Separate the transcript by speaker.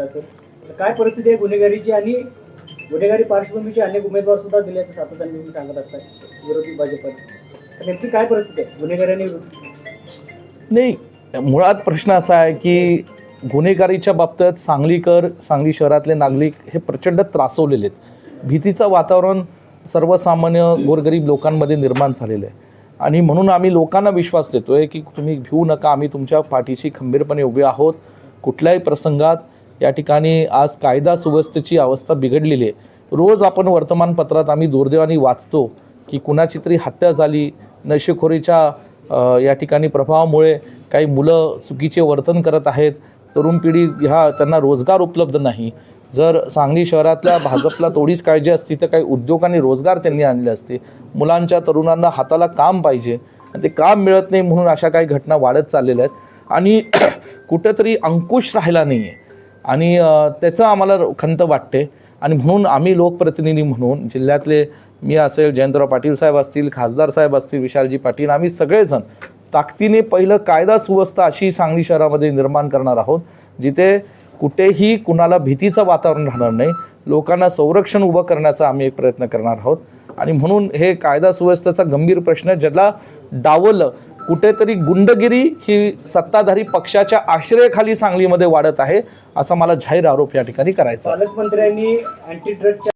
Speaker 1: असेल. काय परिस्थिती आहे गुन्हेगारीची आणि गुन्हेगारी पार्श्वभूमीचे अनेक उमेदवार सुद्धा दिल्याचं सातत्याने तुम्ही सांगत असतात विरोधी भाजपने नेमकी काय परिस्थिती आहे? गुन्हेगारी
Speaker 2: नाही मुळात प्रश्न असा आहे की गुन्हेगारीच्या बाबतीत सांगलीकर सांगली शहरातले नागरिक हे प्रचंड त्रासवलेले आहेत. भीतीचं वातावरण सर्वसामान्य गोरगरीब लोकांमध्ये निर्माण झालेलं आहे. आणि म्हणून आम्ही लोकांना विश्वास देतो आहे की तुम्ही भिवू नका आम्ही तुमच्या पाठीशी खंबीरपणे उभे आहोत. कुठल्याही प्रसंगात या ठिकाणी आज कायदा सुव्यवस्थेची अवस्था बिघडलेली आहे. रोज आपण वर्तमानपत्रात आम्ही दुर्दैवाने वाचतो की कुणाची तरी हत्या झाली नशेखोरीच्या या ठिकाणी प्रभावामुळे काही मुलं चुकीचे वर्तन करत आहेत तरुण पिढी ह्या त्यांना रोजगार उपलब्ध नाही. जर सांगली शहरातल्या भाजपला थोडीच काळजी असती तर काही उद्योग आणि रोजगार त्यांनी आणले असते. मुलांच्या तरुणांना हाताला काम पाहिजे आणि ते काम मिळत नाही म्हणून अशा काही घटना वाढत चाललेल्या आहेत. आणि कुठेतरी अंकुश राहिला नाही आहे आणि त्याचं आम्हाला खंत वाटते. आणि म्हणून आम्ही लोकप्रतिनिधी म्हणून जिल्ह्यातले मी असेल जयंतराव पाटील साहेब असतील खासदार साहेब असतील विशालजी पाटील आम्ही सगळेजण ताकदीने पहिलं कायदा सुव्यवस्था अशी सांगली शहरामध्ये निर्माण करणार आहोत जिथे कुठेही कुणाला भीतीचं वातावरण राहणार नाही. लोकांना संरक्षण उभं करण्याचा आम्ही एक प्रयत्न करणार आहोत. आणि म्हणून हे कायदा सुव्यवस्थेचा गंभीर प्रश्न ज्याला डावलं कुठेतरी गुंडगिरी ही सत्ताधारी पक्षाच्या आश्रयाखाली सांगलीमध्ये वाढत आहे असा मला जाहीर आरोप या ठिकाणी करायचा
Speaker 1: पालकमंत्र्यांनी अँटी ड्रगच्या